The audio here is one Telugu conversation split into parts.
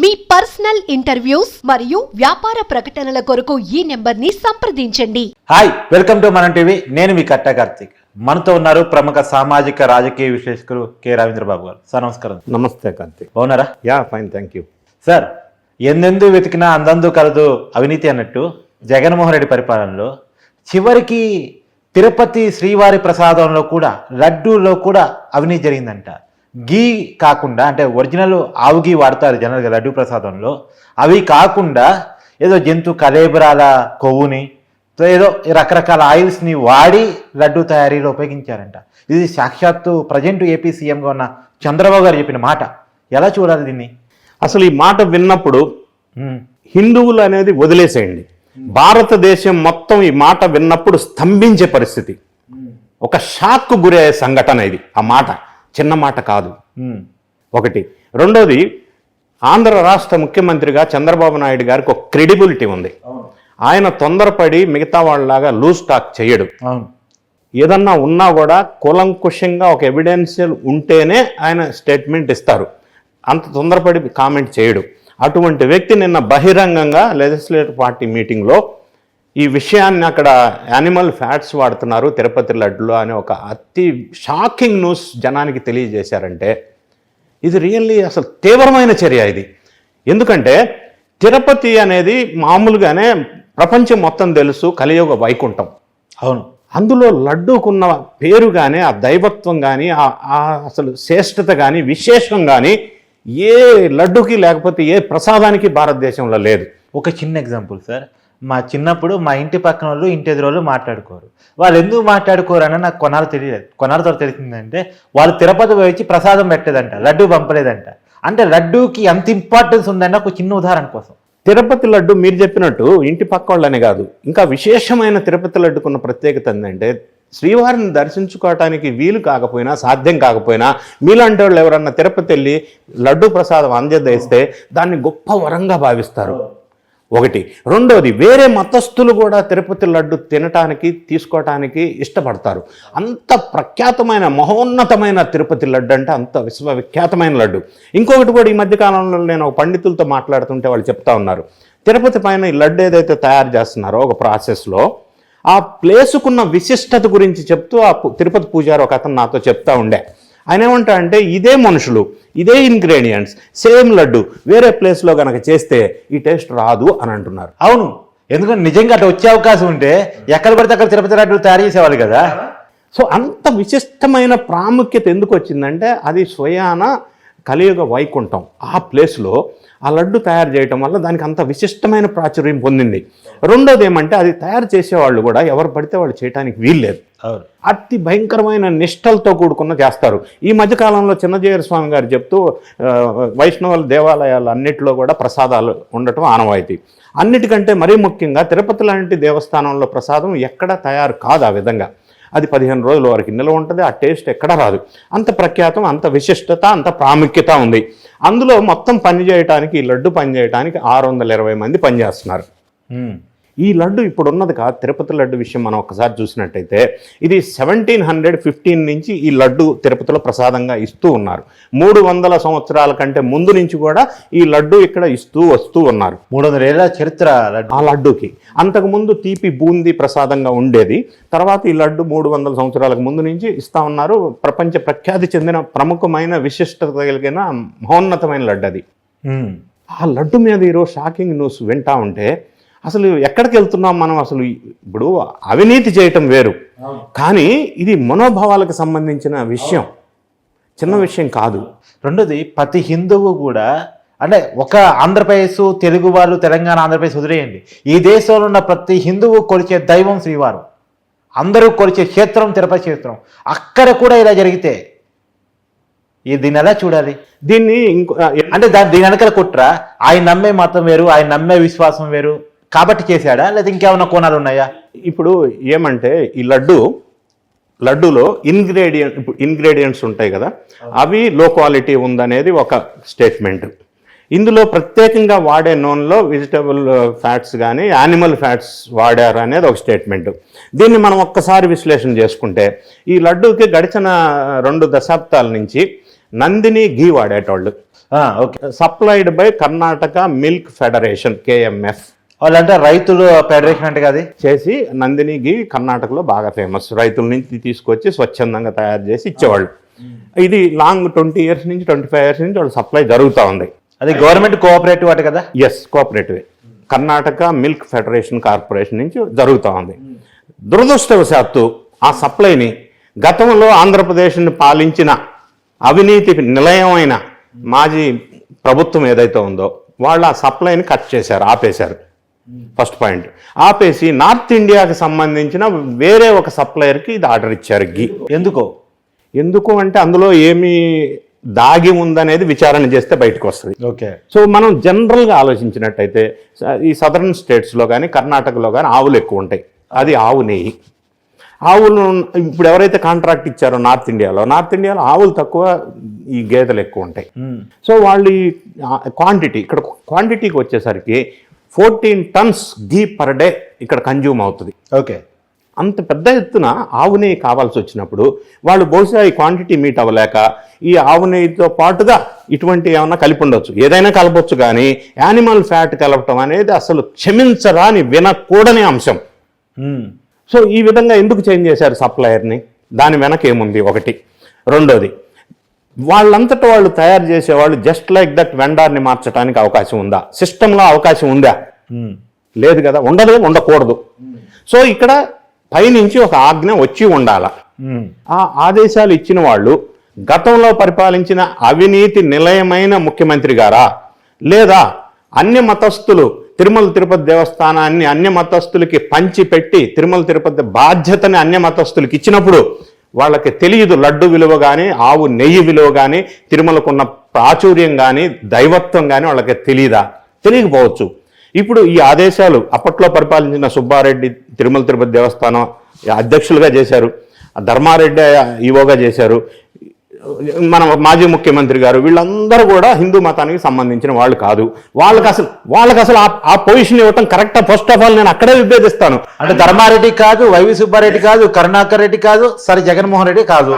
మీ పర్సనల్ ఇంటర్వ్యూస్ మరియు వ్యాపార ప్రకటనల కొరకు ఈ నెంబర్ని సంప్రదించండి. Hi welcome to Manam TV. నేను మీ కట్ట కార్తీక్. మనతో ఉన్నారు ప్రముఖ సామాజిక రాజకీయ విశ్లేషకులు కె రవీంద్రబాబు గారు. సార్ నమస్కారం. నమస్తే కార్తీక్. బాగున్నారా? Yeah fine thank you. Sir ఎందెందు వెతికినా అందందు కలదు అవినీతి అన్నట్టు జగన్మోహన్ రెడ్డి పరిపాలనలో చివరికి తిరుపతి శ్రీవారి ప్రసాదంలో కూడా లడ్డూలో కూడా అవినీతి జరిగిందంట. గీ కాకుండా అంటే ఒరిజినల్ ఆవు గీ వాడతారు జనరల్గా లడ్డూ ప్రసాదంలో. అవి కాకుండా ఏదో జంతు కలేబరాల కొవ్వుని ఏదో రకరకాల ఆయిల్స్ని వాడి లడ్డు తయారీలో ఉపయోగించారంట. ఇది సాక్షాత్తు ప్రజెంట్ ఏపీ సీఎంగా ఉన్న చంద్రబాబు గారు చెప్పిన మాట. ఎలా చూడాలి దీన్ని? అసలు ఈ మాట విన్నప్పుడు హిందువులు అనేది వదిలేసేయండి. భారతదేశం మొత్తం ఈ మాట విన్నప్పుడు స్తంభించే పరిస్థితి. ఒక షాక్ గురయ్యే సంఘటన ఇది ఆ మాట. చిన్న మాట కాదు. ఒకటి. రెండోది ఆంధ్ర రాష్ట్ర ముఖ్యమంత్రిగా చంద్రబాబు నాయుడు గారికి ఒక క్రెడిబిలిటీ ఉంది. ఆయన తొందరపడి మిగతా వాళ్ళలాగా లూజ్ టాక్ చేయడు. ఏదన్నా ఉన్నా కూడా కూలంకుషంగా ఒక ఎవిడెన్షియల్ ఉంటేనే ఆయన స్టేట్మెంట్ ఇస్తారు. అంత తొందరపడి కామెంట్ చేయడు. అటువంటి వ్యక్తి నిన్న బహిరంగంగా లెజిస్లేటివ్ పార్టీ మీటింగ్లో ఈ విషయాన్ని అక్కడ యానిమల్ ఫ్యాట్స్ వాడుతున్నారు తిరుపతి లడ్డులో అనే ఒక అతి షాకింగ్ న్యూస్ జనానికి తెలియజేశారంటే ఇది రియల్లీ అసలు తీవ్రమైన చర్య ఇది. ఎందుకంటే తిరుపతి అనేది మామూలుగానే ప్రపంచం మొత్తం తెలుసు కలియుగ వైకుంఠం. అవును. అందులో లడ్డూకున్న పేరు కానీ ఆ దైవత్వం కానీ ఆ అసలు శ్రేష్టత కానీ విశేషం కానీ ఏ లడ్డుకి లేకపోతే ఏ ప్రసాదానికి భారతదేశంలో లేదు. ఒక చిన్న ఎగ్జాంపుల్ సార్ మా చిన్నప్పుడు మా ఇంటి పక్కన వాళ్ళు ఇంటి ఎదురు వాళ్ళు మాట్లాడుకోరు. వాళ్ళు ఎందుకు మాట్లాడుకోరు అని నాకు కొనాలు తెలియలేదు కొనాల తర్వాత తెలిసిందంటే వాళ్ళు తిరుపతి వచ్చి ప్రసాదం పెట్టలేదంట లడ్డు పంపలేదంట. అంటే లడ్డూకి ఎంత ఇంపార్టెన్స్ ఉందంటే ఒక చిన్న ఉదాహరణ కోసం. తిరుపతి లడ్డు మీరు చెప్పినట్టు ఇంటి పక్క వాళ్ళనే కాదు. ఇంకా విశేషమైన తిరుపతి లడ్డుకున్న ప్రత్యేకత ఏంటంటే శ్రీవారిని దర్శించుకోవటానికి వీలు కాకపోయినా సాధ్యం కాకపోయినా మీలాంటి వాళ్ళు ఎవరన్నా తిరుపతి వెళ్ళి లడ్డు ప్రసాదం అందజేస్తే దాన్ని గొప్ప వరంగా భావిస్తారు. ఒకటి. రెండవది వేరే మతస్థులు కూడా తిరుపతి లడ్డు తినటానికి తీసుకోవటానికి ఇష్టపడతారు. అంత ప్రఖ్యాతమైన మహోన్నతమైన తిరుపతి లడ్డు అంటే అంత విశ్వవిఖ్యాతమైన లడ్డు. ఇంకొకటి కూడా ఈ మధ్యకాలంలో నేను ఒక పండితులతో మాట్లాడుతుంటే వాళ్ళు చెప్తా ఉన్నారు. తిరుపతి పైన ఈ లడ్డు ఏదైతే తయారు చేస్తున్నారో ఒక ప్రాసెస్లో ఆ ప్లేసుకున్న విశిష్టత గురించి చెప్తూ ఆ తిరుపతి పూజారి ఒక అతను నాతో చెప్తా ఉండే. ఆయన ఏమంటా అంటే ఇదే మనుషులు ఇదే ఇంగ్రీడియంట్స్ సేమ్ లడ్డు వేరే ప్లేస్లో కనుక చేస్తే ఈ టేస్ట్ రాదు అని అంటున్నారు. అవును. ఎందుకంటే నిజంగా అట్లా వచ్చే అవకాశం ఉంటే ఎక్కడ పడితే అక్కడ తిరుపతి లడ్డు తయారు చేసేవాళ్ళు కదా. సో అంత విశిష్టమైన ప్రాముఖ్యత ఎందుకు వచ్చిందంటే అది స్వయాన కలియుగ వైకుంఠం. ఆ ప్లేస్లో ఆ లడ్డు తయారు చేయటం వల్ల దానికి అంత విశిష్టమైన ప్రాచుర్యం పొందింది. రెండోది ఏమంటే అది తయారు చేసేవాళ్ళు కూడా ఎవరు పడితే వాళ్ళు చేయడానికి వీల్లేదు. అతి భయంకరమైన నిష్టలతో కూడుకున్న చేస్తారు. ఈ మధ్యకాలంలో చిన్నజీయర స్వామి గారు చెప్తూ వైష్ణవుల దేవాలయాలు అన్నిటిలో కూడా ప్రసాదాలు ఉండటం ఆనవాయితీ. అన్నిటికంటే మరీ ముఖ్యంగా తిరుపతి లాంటి దేవస్థానంలో ప్రసాదం ఎక్కడ తయారు కాదు ఆ విధంగా. అది పదిహేను రోజుల వరకు నిల్వ ఉంటుంది ఆ టేస్ట్ ఎక్కడ రాదు. అంత ప్రఖ్యాతం అంత విశిష్టత అంత ప్రాముఖ్యత ఉంది. అందులో మొత్తం పని చేయడానికి ఈ లడ్డు పని చేయడానికి ఆరు వందల ఇరవై మంది పనిచేస్తున్నారు. ఈ లడ్డు ఇప్పుడు ఉన్నది కాదు తిరుపతి లడ్డు విషయం మనం ఒకసారి చూసినట్టయితే ఇది సెవెంటీన్ హండ్రెడ్ ఫిఫ్టీన్ నుంచి ఈ లడ్డు తిరుపతిలో ప్రసాదంగా ఇస్తూ ఉన్నారు. మూడు వందల సంవత్సరాల కంటే ముందు నుంచి కూడా ఈ లడ్డు ఇక్కడ ఇస్తూ వస్తూ ఉన్నారు. మూడు వందల ఏళ్ళ చరిత్ర ఆ లడ్డూకి. అంతకుముందు తీపి బూందీ ప్రసాదంగా ఉండేది. తర్వాత ఈ లడ్డు మూడు వందల సంవత్సరాలకు ముందు నుంచి ఇస్తా ఉన్నారు. ప్రపంచ ప్రఖ్యాతి చెందిన ప్రముఖమైన విశిష్టత కలిగిన మహోన్నతమైన లడ్డు అది ఆ లడ్డు మీద ఈరోజు షాకింగ్ న్యూస్ వింటా ఉంటే అసలు ఎక్కడికి వెళ్తున్నాం మనం? అసలు ఇప్పుడు అవినీతి చేయటం వేరు. కానీ ఇది మనోభావాలకు సంబంధించిన విషయం. చిన్న విషయం కాదు. రెండోది ప్రతి హిందువు కూడా అంటే ఒక ఆంధ్రప్రదేశ్ తెలుగు వాళ్ళు తెలంగాణ ఆంధ్రప్రదేశ్ వదిలేయండి. ఈ దేశంలో ఉన్న ప్రతి హిందువు కొలిచే దైవం శ్రీవారు. అందరూ కొలిచే క్షేత్రం తిరుపతి క్షేత్రం. అక్కడ కూడా ఇలా జరిగితే ఈ దీన్ని ఎలా చూడాలి? దీన్ని ఇంకో అంటే దాని దీని వెనకాల కుట్ర. ఆయన నమ్మే మతం వేరు ఆయన నమ్మే విశ్వాసం వేరు. కాబట్టి చేశాడా? లేదా ఇంకేమైనా కోణాలు ఉన్నాయా? ఇప్పుడు ఏమంటే ఈ లడ్డు లడ్డూలో ఇంగ్రీడియంట్ ఇప్పుడు ఇంగ్రీడియంట్స్ ఉంటాయి కదా అవి లో క్వాలిటీ ఉందనేది ఒక స్టేట్మెంట్ ఇందులో ప్రత్యేకంగా వాడే నూనెలో వెజిటబుల్ ఫ్యాట్స్ కానీ యానిమల్ ఫ్యాట్స్ వాడారు అనేది ఒక స్టేట్మెంట్ దీన్ని మనం ఒక్కసారి విశ్లేషణ చేసుకుంటే ఈ లడ్డూకి గడిచిన రెండు దశాబ్దాల నుంచి నందిని ఘీ వాడేటోళ్ళు. Okay. Supplied by Karnataka milk federation KMF వాళ్ళంటే రైతులు ఫెడరేషన్ అంటే అది చేసి నందినికి కర్ణాటకలో బాగా ఫేమస్ రైతుల నుంచి తీసుకొచ్చి స్వచ్ఛందంగా తయారు చేసి ఇచ్చేవాళ్ళు. ఇది లాంగ్ ట్వంటీ ఇయర్స్ నుంచి ట్వంటీ ఫైవ్ ఇయర్స్ నుంచి వాళ్ళు సప్లై జరుగుతూ ఉంది. అది గవర్నమెంట్ కోఆపరేటివ్ అట కదా? Yes cooperative Karnataka milk federation corporation నుంచి జరుగుతూ ఉంది. దురదృష్టవశాత్తు ఆ సప్లైని గతంలో ఆంధ్రప్రదేశ్ని పాలించిన అవినీతి నిలయమైన మాజీ ప్రభుత్వం ఏదైతే ఉందో వాళ్ళు ఆ సప్లైని కట్ చేశారు ఆపేశారు. First point. ఆపేసి నార్త్ ఇండియాకి సంబంధించిన వేరే ఒక సప్లయర్కి ఇది ఆర్డర్ ఇచ్చారు గీ. ఎందుకో? ఎందుకు అంటే అందులో ఏమి దాగి ఉందనేది విచారణ చేస్తే బయటకు వస్తుంది. ఓకే. సో మనం జనరల్గా ఆలోచించినట్టయితే ఈ సదరన్ స్టేట్స్లో కానీ కర్ణాటకలో కానీ ఆవులు ఎక్కువ ఉంటాయి. అది ఆవు నెయ్యి. ఆవులు ఇప్పుడు ఎవరైతే కాంట్రాక్ట్ ఇచ్చారో నార్త్ ఇండియాలో నార్త్ ఇండియాలో ఆవులు తక్కువ ఈ గేదెలు ఎక్కువ ఉంటాయి. సో వాళ్ళు క్వాంటిటీ ఇక్కడ క్వాంటిటీకి వచ్చేసరికి fourteen tons ghee per day ఇక్కడ కన్జ్యూమ్ అవుతుంది. ఓకే. అంత పెద్ద ఎత్తున ఆవు నెయ్యి కావాల్సి వచ్చినప్పుడు వాళ్ళు బహుశా ఈ క్వాంటిటీ మీట్ అవ్వలేక ఈ ఆవు నెయ్యితో పాటుగా ఇటువంటి ఏమన్నా కలిపి ఉండొచ్చు. ఏదైనా కలపొచ్చు కానీ యానిమల్ ఫ్యాట్ కలపటం అనేది అసలు క్షమించరాని వినకూడని అంశం. ఉమ్. సో ఈ విధంగా ఎందుకు చేంజ్ చేశారు సప్లయర్ని దాని వెనక ఏముంది? ఒకటి. రెండోది వాళ్ళంతటా వాళ్ళు తయారు చేసేవాళ్ళు జస్ట్ లైక్ దట్ వెండార్ని మార్చడానికి అవకాశం ఉందా? సిస్టంలో అవకాశం ఉందా? ఉమ్. లేదు కదా. ఉండదు ఉండకూడదు. సో ఇక్కడ పైనుంచి ఒక ఆజ్ఞ వచ్చి ఉండాల. ఉమ్. ఆ ఆదేశాలు ఇచ్చిన వాళ్ళు గతంలో పరిపాలించిన అవినీతి నిలయమైన ముఖ్యమంత్రి గారా? లేదా అన్య మతస్థులు తిరుమల తిరుపతి దేవస్థానాన్ని అన్య మతస్థులకి పంచిపెట్టి తిరుమల తిరుపతి బాధ్యతని అన్య మతస్థులకి ఇచ్చినప్పుడు వాళ్ళకి తెలియదు లడ్డు విలువ కానీ ఆవు నెయ్యి విలువ కానీ తిరుమలకున్న ప్రాచుర్యం కానీ దైవత్వం కానీ వాళ్ళకి తెలియదా తెలియకపోవచ్చు. ఇప్పుడు ఈ ఆదేశాలు అప్పట్లో పరిపాలించిన సుబ్బారెడ్డి తిరుమల తిరుపతి దేవస్థానం అధ్యక్షులుగా చేశారు. ధర్మారెడ్డి ఈవోగా చేశారు. మన మాజీ ముఖ్యమంత్రి గారు వీళ్ళందరూ కూడా హిందూ మతానికి సంబంధించిన వాళ్ళు కాదు. వాళ్ళకి అసలు వాళ్ళకి అసలు ఆ- పొజిషన్ ఇవ్వటం కరెక్టా ఫస్ట్ ఆఫ్ ఆల్ నేను అక్కడే విభేదిస్తాను. అంటే ధర్మారెడ్డి కాదు వైవి సుబ్బారెడ్డి కాదు కరుణాకర్ రెడ్డి కాదు సరే జగన్మోహన్ రెడ్డి కాదు.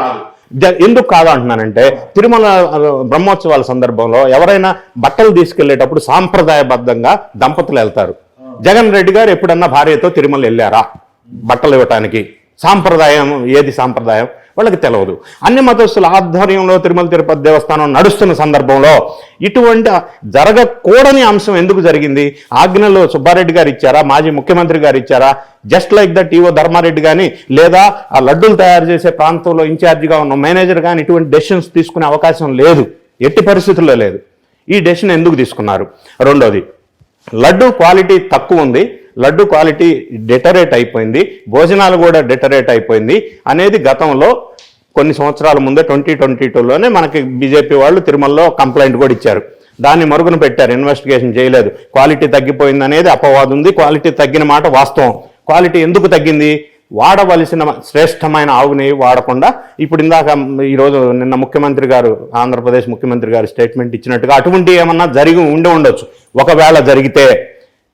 ఎందుకు కాదు అంటున్నానంటే తిరుమల బ్రహ్మోత్సవాల సందర్భంలో ఎవరైనా బట్టలు తీసుకెళ్ళేటప్పుడు సాంప్రదాయబద్ధంగా దంపతులు వెళ్తారు. జగన్ రెడ్డి గారు ఎప్పుడన్నా భార్యతో తిరుమల వెళ్ళారా? బట్టలు ఇవ్వటానికి. సాంప్రదాయం ఏది సాంప్రదాయం? వాళ్ళకి తెలియదు అన్ని మతస్థుల ఆధ్వర్యంలో తిరుమల తిరుపతి దేవస్థానం నడుస్తున్న సందర్భంలో ఇటువంటి జరగకూడని అంశం ఎందుకు జరిగింది? ఆజ్ఞలో సుబ్బారెడ్డి గారు ఇచ్చారా? మాజీ ముఖ్యమంత్రి గారు ఇచ్చారా? Just like that EO Dharma Reddy కానీ లేదా ఆ లడ్డూలు తయారు చేసే ప్రాంతంలో ఇన్ఛార్జిగా ఉన్న మేనేజర్ కానీ ఇటువంటి డెసిషన్స్ తీసుకునే అవకాశం లేదు. ఎట్టి పరిస్థితుల్లో లేదు. ఈ డెసిషన్ ఎందుకు తీసుకున్నారు? రెండోది లడ్డు క్వాలిటీ తక్కువ ఉంది. లడ్డు క్వాలిటీ డెటరేట్ అయిపోయింది. భోజనాలు కూడా డెటరేట్ అయిపోయింది. అనేది గతంలో కొన్ని సంవత్సరాల ముందే ట్వంటీ ట్వంటీ టూలోనే మనకి బీజేపీ వాళ్ళు తిరుమలలో కంప్లైంట్ కూడా ఇచ్చారు. దాన్ని మరుగున పెట్టారు. ఇన్వెస్టిగేషన్ చేయలేదు. క్వాలిటీ తగ్గిపోయింది అనేది అపవాదం ఉంది. క్వాలిటీ తగ్గిన మాట వాస్తవం. క్వాలిటీ ఎందుకు తగ్గింది? వాడవలసిన శ్రేష్టమైన ఆవు నెయ్యి వాడకుండా ఇప్పుడు ఇందాక ఈరోజు నిన్న ముఖ్యమంత్రి గారు ఆంధ్రప్రదేశ్ ముఖ్యమంత్రి గారు స్టేట్మెంట్ ఇచ్చినట్టుగా అటువంటి ఏమన్నా జరిగి ఉండి ఉండొచ్చు. ఒకవేళ జరిగితే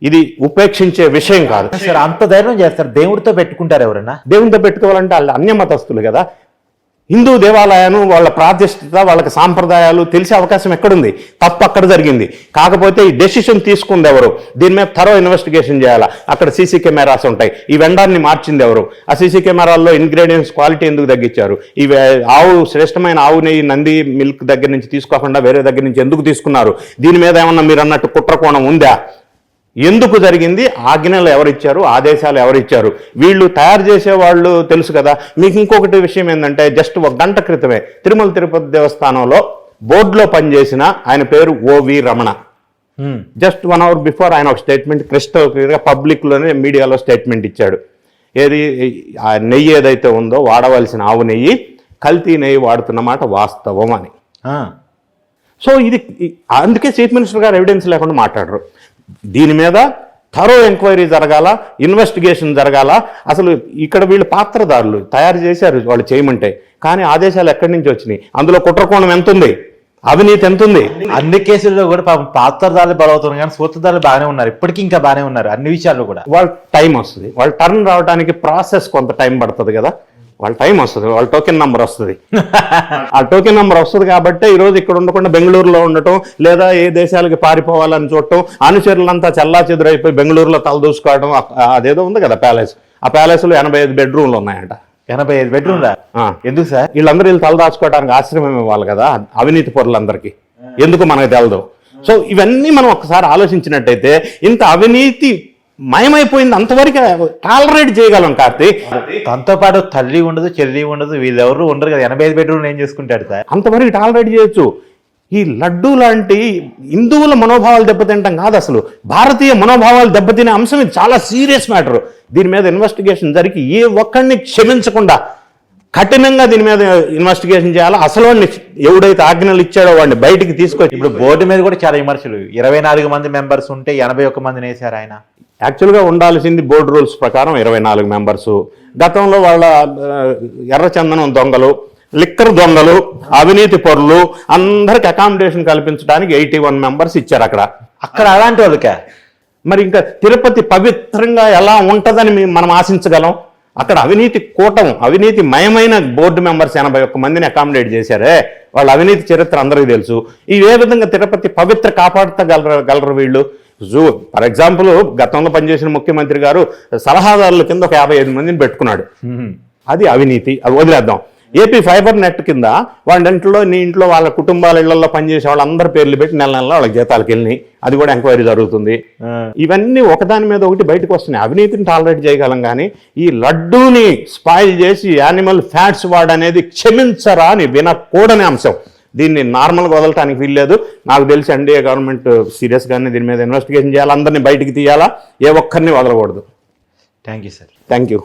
ఇది ఉపేక్షించే విషయం కాదు. సార్ అంత ధైర్యం చేస్తారు. దేవుడితో పెట్టుకుంటారు ఎవరన్నా? దేవునితో పెట్టుకోవాలంటే వాళ్ళు అన్య మతస్థులు కదా. హిందూ దేవాలయాలు వాళ్ళ ప్రాతిష్ఠిత వాళ్ళకి సాంప్రదాయాలు తెలిసే అవకాశం ఎక్కడుంది? తప్పు అక్కడ జరిగింది. కాకపోతే ఈ డెసిషన్ తీసుకుంది ఎవరు? దీని మీద థరో ఇన్వెస్టిగేషన్ చేయాలా? అక్కడ సీసీ కెమెరాస్ ఉంటాయి. ఈ వెండాన్ని మార్చింది ఎవరు? ఆ సీసీ కెమెరాల్లో ఇంగ్రీడియంట్స్ క్వాలిటీ ఎందుకు తగ్గించారు? ఈ ఆవు శ్రేష్టమైన ఆవు నెయ్యి నంది మిల్క్ దగ్గర నుంచి తీసుకోకుండా వేరే దగ్గర నుంచి ఎందుకు తీసుకున్నారు? దీని మీద ఏమన్నా మీరు అన్నట్టు కుట్రకోణం ఉందా? ఎందుకు జరిగింది? ఆజ్ఞలు ఎవరిచ్చారు? ఆదేశాలు ఎవరిచ్చారు? వీళ్ళు తయారు చేసే వాళ్ళు తెలుసు కదా? మీకు ఇంకొకటి విషయం ఏంటంటే జస్ట్ ఒక గంట క్రితమే తిరుమల తిరుపతి దేవస్థానంలో బోర్డులో పనిచేసిన ఆయన పేరు OV Ramana. Just one hour before ఆయన ఒక స్టేట్మెంట్ క్రిస్టల్ క్లియర్గా పబ్లిక్లోనే మీడియాలో స్టేట్మెంట్ ఇచ్చాడు. ఏది ఆ నెయ్యి ఏదైతే ఉందో వాడవలసిన ఆవు నెయ్యి కల్తీ నెయ్యి వాడుతున్నమాట వాస్తవం అని. సో ఇది అందుకే చీఫ్ మినిస్టర్ గారు ఎవిడెన్స్ లేకుండా మాట్లాడరు. దీని మీద థరో ఎంక్వైరీ జరగాల ఇన్వెస్టిగేషన్ జరగాల. అసలు ఇక్కడ వీళ్ళు పాత్రదారులు తయారు చేశారు వాళ్ళు చేయమంటే. కానీ ఆదేశాలు ఎక్కడి నుంచి వచ్చినాయి? అందులో కుట్రకోణం ఎంత ఉంది అవినీతి ఎంత ఉంది అన్ని కేసుల్లో కూడా పాపం పాత్రదారులు బలవుతున్నారు కానీ సూత్రధారులు బాగానే ఉన్నారు. ఇప్పటికీ ఇంకా బాగానే ఉన్నారు అన్ని విషయాల్లో కూడా. వాళ్ళ టైం వస్తుంది. వాళ్ళ టర్న్ రావడానికి ప్రాసెస్ కొంత టైం పడుతుంది కదా. వాళ్ళ టైం వస్తుంది వాళ్ళ టోకెన్ నంబర్ వస్తుంది. ఆ టోకెన్ నంబర్ వస్తుంది కాబట్టి ఈ రోజు ఇక్కడ ఉండకుండా బెంగళూరులో ఉండటం లేదా ఏ దేశాలకి పారిపోవాలని చూడటం అనుచరులంతా చల్లా చెదురైపోయి బెంగళూరులో తలదూసుకోవడం అదేదో ఉంది కదా ప్యాలెస్. ఆ ప్యాలెస్లో ఎనభై ఐదు బెడ్రూమ్లు ఉన్నాయంట. ఎనభై ఐదు బెడ్రూమ్. ఎందుకు సార్? వీళ్ళందరూ వీళ్ళు తలదాచుకోవడానికి ఆశ్రమం ఇవ్వాలి కదా అవినీతి పరులందరికీ. ఎందుకు మనకు తెలదు? సో ఇవన్నీ మనం ఒకసారి ఆలోచించినట్టయితే ఇంత అవినీతి మయమైపోయింది. అంతవరకు టాలరేట్ చేయగలం కార్తీక్ తనతో పాటు తల్లి ఉండదు చెల్లి ఉండదు వీళ్ళెవరు ఉండరు కదా. ఎనభై ఐదు బెడ్రూమ్ ఏం చేసుకుంటాడు సార్? అంతవరకు టాలరేట్ చేయొచ్చు. ఈ లడ్డు లాంటి హిందువుల మనోభావాలు దెబ్బతింటాం కాదు అసలు. భారతీయ మనోభావాలు దెబ్బతినే అంశం ఇది. చాలా సీరియస్ మ్యాటర్ దీని మీద ఇన్వెస్టిగేషన్ జరిగి ఏ ఒక్కడిని క్షమించకుండా కఠినంగా దీని మీద ఇన్వెస్టిగేషన్ చేయాలి. అసలు వాడిని ఎవడైతే ఆజ్ఞలు ఇచ్చాడో వాడిని బయటికి తీసుకొచ్చి ఇప్పుడు బోర్డు మీద కూడా చాలా విమర్శలు. ఇరవై నాలుగు మంది మెంబర్స్ ఉంటే ఎనభై ఒక్క మందిని వేశారు ఆయన. యాక్చువల్గా ఉండాల్సింది బోర్డు రూల్స్ ప్రకారం ఇరవై నాలుగు మెంబర్స్ గతంలో వాళ్ళ ఎర్రచందనం దొంగలు లిక్కర్ దొంగలు అవినీతి పరులు అందరికి అకామిడేషన్ కల్పించడానికి ఎయిటీ వన్ మెంబర్స్ ఇచ్చారు అక్కడ. అక్కడ అలాంటి వాళ్ళకే? మరి ఇంకా తిరుపతి పవిత్రంగా ఎలా ఉంటుందని మనం ఆశించగలం? అక్కడ అవినీతి కూటం అవినీతి మయమైన బోర్డు మెంబర్స్ ఎనభై ఒక్క మందిని అకామిడేట్ చేశారే. వాళ్ళ అవినీతి చరిత్ర అందరికీ తెలుసు. ఈ ఏ విధంగా తిరుపతి పవిత్ర కాపాడతగలరు గలరు వీళ్ళు? జూ. ఫర్ ఎగ్జాంపుల్ గతంలో పనిచేసిన ముఖ్యమంత్రి గారు సలహాదారుల కింద ఒక యాభై ఐదు మందిని పెట్టుకున్నాడు. అది అవినీతి. అది వదిలేద్దాం. ఏపీ ఫైబర్ నెట్ కింద వాళ్ళ ఇంట్లో నీ ఇంట్లో వాళ్ళ కుటుంబాల ఇళ్ళలో పనిచేసే వాళ్ళందరి పేర్లు పెట్టి నెల నెలలో వాళ్ళకి జీతాలకు వెళ్ళినాయి. అది కూడా ఎంక్వైరీ జరుగుతుంది. ఇవన్నీ ఒకదాని మీద ఒకటి బయటకు వస్తున్నాయి. అవినీతిని టాలరేట్ చేయగలం కానీ ఈ లడ్డూని స్పాయిల్ చేసి యానిమల్ ఫ్యాట్స్ వాడనేది క్షమించరా అని వినకూడని అంశం. దీన్ని నార్మల్గా వదలటానికి వీల్లేదు నాకు తెలిసి ఎన్డీఏ గవర్నమెంట్ సీరియస్గానే దీని మీద ఇన్వెస్టిగేషన్ చేయాలి. అందరినీ బయటికి తీయాలా? ఏ ఒక్కరిని వదలకూడదు. Thank you sir. Thank you